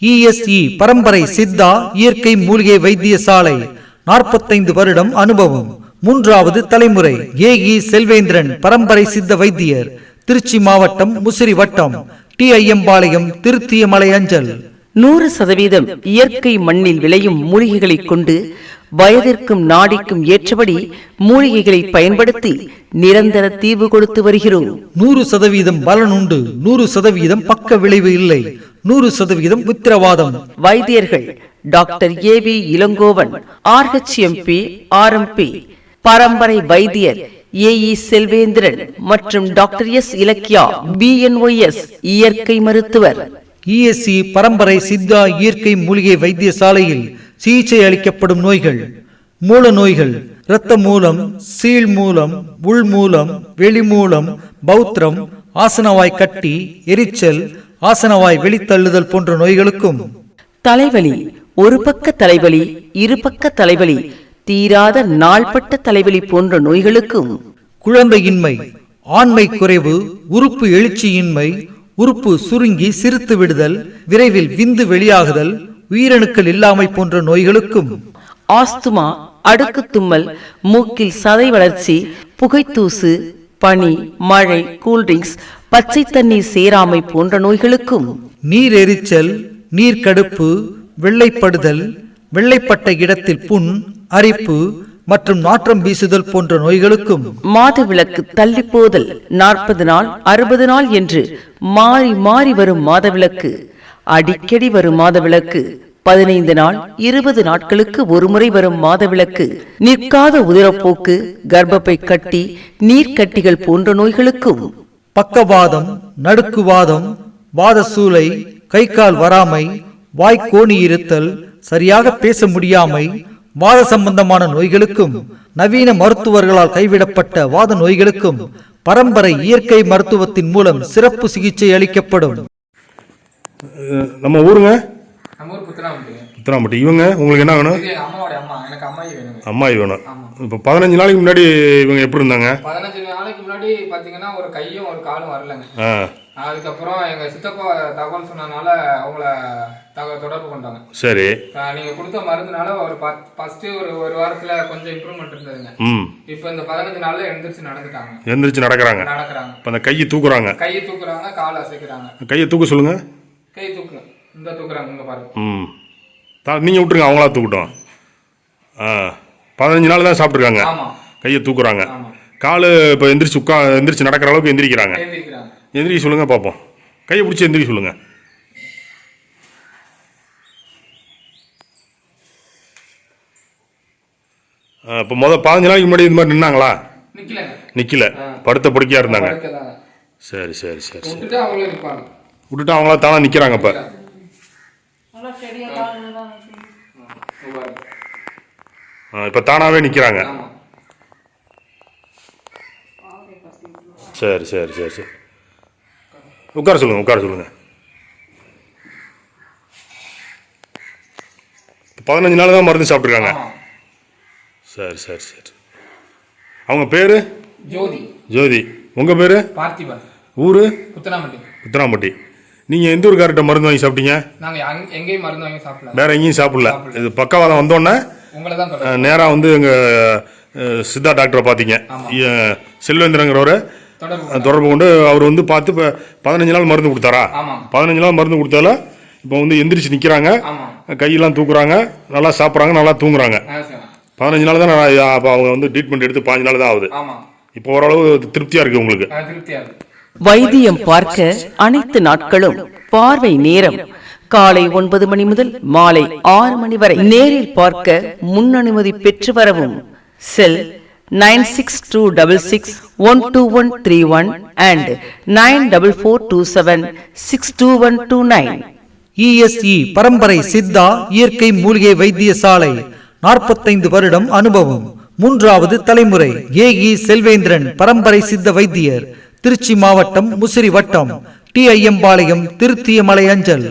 இஎஸ்இ பரம்பரை சித்தா இயற்கை மூலிகை வைத்தியசாலை நாற்பத்தைந்து வருடம் அனுபவம். மூன்றாவது தலைமுறை ஏஇ செல்வேந்திரன் பரம்பரை சித்த வைத்தியர் திருச்சி மாவட்டம் முசிறி வட்டம் டி ஐயம்பாளையம் திருத்தியமலை அஞ்சல். நூறு சதவீதம் இயற்கை மண்ணில் விளையும் மூலிகைகளைக் கொண்டு வயதிற்கும் நாடிக்கும் ஏற்றபடி மூலிகைகளை பயன்படுத்தி நிரந்தர தீர்வு கொடுத்து வருகிறோம். நூறு சதவீதம் பலனுண்டு நூறு சதவீதம் பக்க விளைவு இல்லை. நூறு சதவீதம் உத்திரவாதம். வைத்தியர்கள் doctor A V Elangovan RHMP RMP பரம்பரை வைத்தியர் ஏஇ செல்வேந்திரன் மற்றும் டாக்டர் எஸ் இலக்கியா பிஎன்ஒஎஸ் இயற்கை மருத்துவர். இஎஸ்சி பரம்பரை சித்தா இயற்கை மூலிகை வைத்தியசாலையில் சிகிச்சை அளிக்கப்படும் நோய்கள் மூல நோய்கள் இரத்த மூலம் சீழ் மூலம் உள் மூலம் வெளி மூலம் பௌத்திரம் ஆசனவாய் கட்டி எரிச்சல் ஆசனவாய் வெளித்தள்ளுதல் போன்ற நோய்களுக்கும். தலைவலி ஒரு பக்க தலைவலி இரு பக்க தலைவலி தீராத நாள்பட்ட தலைவலி போன்ற நோய்களுக்கும். குழந்தையின்மை ஆண்மை குறைவு உறுப்பு எழுச்சியின்மை உறுப்பு சுருங்கி சிறுத்து விடுதல் விரைவில் விந்து வெளியாகுதல் உயிரணுக்கள் இல்லாமை போன்ற நோய்களுக்கும். ஆஸ்துமா அடுக்கு தும்மல் மூக்கில் சதை வளர்ச்சி புகைத்தூசு பனி மழை கூல்ட்ரிங்க்ஸ் பச்சை தண்ணீர் சேராமை போன்ற நோய்களுக்கும் நீர் எரிச்சல் நீர் கடுப்பு வெள்ளைப்படுதல் வெள்ளைப்பட்ட இடத்தில் புண் அரிப்பு மற்றும் நாற்றம் வீசுதல் போன்ற நோய்களுக்கும் மாதவிலக்கு தள்ளி போதல் நாற்பது நாள் அறுபது நாள் என்று மாறி மாறி வரும் மாதவிலக்கு அடிக்கடி வரும் மாதவிலக்கு பதினைந்து நாள் இருபது நாட்களுக்கு ஒருமுறை வரும் மாதவிலக்கு நிற்காத உதிரப்போக்கு கர்ப்பப்பை கட்டி நீர்க்கட்டிகள் போன்ற நோய்களுக்கும் பக்கவாதம் நடுக்குவாதம் வாதசூலை கை கால் வராமை வாய்க்கோணி இருத்தல் சரியாக பேச முடியாமை வாத சம்பந்தமான நோய்களுக்கும் நவீன மருத்துவர்களால் கைவிடப்பட்ட வாத நோய்களுக்கும் பரம்பரை இயற்கை மருத்துவத்தின் மூலம் சிறப்பு சிகிச்சை அளிக்கப்படும். நம்ம ஊருங்க? புத்தனாம்பட்டி இவங்க உங்களுக்கு என்ன வேணும்? அம்மாயி வேணும். இப்போ பதினஞ்சு நாளைக்கு முன்னாடி இவங்க எப்படி இருந்தாங்க? பதினஞ்சு நாளைக்கு முன்னாடி பாத்தீங்கன்னா ஒரு கையும் ஒரு காலும் வரலங்க. அதுக்கப்புறம் எங்க சித்தப்பா தகவல் சொன்னனால அவங்கள தக தொடர்பு கொண்டாங்க. சரி. நீங்க கொடுத்த மருந்துனால ஒரு ஃபர்ஸ்ட் ஒரு ஒரு வாரத்துல கொஞ்சம் இம்ப்ரூவ்மெண்ட் இருந்ததுங்க. இப்போ இந்த பதினஞ்சு நாள்ல எழுந்திரிச்சு நடந்துட்டாங்க. எந்திரிச்சு நடக்கிறாங்க. நடக்கிறாங்க. இப்போ அந்த கையை தூக்குறாங்க. கையை தூக்குறாங்க கால் அசைக்கிறாங்க. கையை தூக்க சொல்லுங்க. கை தூக்கணும் இந்த தூக்குறாங்க இங்க பாருங்க. ம். தா நீங்கள் விட்டுருங்க அவங்களா தூக்கட்டும். ஆ பதினஞ்சு நாள் தான் சாப்பிட்ருக்காங்க கையை தூக்குறாங்க. கால் இப்போ எந்திரிச்சு உட்கா எந்திரிச்சு நடக்கிற அளவுக்கு எந்திரிக்கிறாங்க. எந்திரிக்க சொல்லுங்க பார்ப்போம் கையை பிடிச்சி எந்திரிக்க சொல்லுங்க. இப்போ முதல் பதினஞ்சு நாளைக்கு முன்னாடி இது மாதிரி நின்னாங்களா? நிக்கல. படுத்த படுக்கையா இருந்தாங்க. சரி சரி சரி சரி. விட்டுட்டு அவங்களே தானே நிக்கிறாங்க இப்ப. இப்ப தானாவே நிக்கிறாங்க. ஆமா. சரி சரி சரி சரி. உட்கார சொல்லுங்க உட்கார சொல்லுங்க. இப்ப பதினஞ்சு நாள் தான் மருந்து சாப்பிட்ருக்காங்க. சரி சரி சரி. அவங்க பேரு? ஜோதி. ஜோதி. உங்க பேரு? பார்த்திபன். ஊரு? புத்தனாமட்டி உத்தராம்பட்டி நீங்க எந்த ஊருக்கார்ட்ட மருந்து வாங்கி சாப்பிட்டீங்க? நாங்க எங்கேயும் மருந்து வாங்கி சாப்பிடல. வேற எங்கேயும் சாப்பிடல. இது பக்கவாதம் வந்தோடனே நேராக வந்து எங்கள் சித்தா டாக்டரை பார்த்தீங்க. செல்வேந்திரங்கிறவரை தொடர்பு கொண்டு. அவர் வந்து பார்த்து இப்போ பதினஞ்சு நாள் மருந்து கொடுத்தாரா? பதினஞ்சு நாள் மருந்து கொடுத்தால இப்போ வந்து எந்திரிச்சு நிற்கிறாங்க கையெல்லாம் தூக்குறாங்க. நல்லா சாப்பிட்றாங்க நல்லா தூங்குறாங்க. பதினஞ்சு நாள் தான் அப்போ அவங்க வந்து ட்ரீட்மெண்ட் எடுத்து பாஞ்சு நாள் தான் ஆகுது. இப்போ ஓரளவு திருப்தியாக இருக்குது உங்களுக்கு? ஆ, திருப்தியா இருக்கு. வைத்தியம் பார்க்க அனைத்து நாட்களும் பார்வை நேரம். காலை ஒன்பது மணி முதல் மாலை ஆறு மணி வரை நேரில் பார்க்க முன் அனுமதி பெற்று வரவும். Cell nine six two double six one two one three one and nine double four two seven six two one two nine. ESE பரம்பரை சித்தா இயற்கை மூலிகை வைத்தியசாலை நாற்பத்தைந்து வருடம் அனுபவம். மூன்றாவது தலைமுறை ஏ இ செல்வேந்திரன் பரம்பரை சித்த வைத்தியர். திருச்சி மாவட்டம் முசிறி வட்டம் டி ஐயம்பாளையம் திருத்தியமலை அஞ்சல்.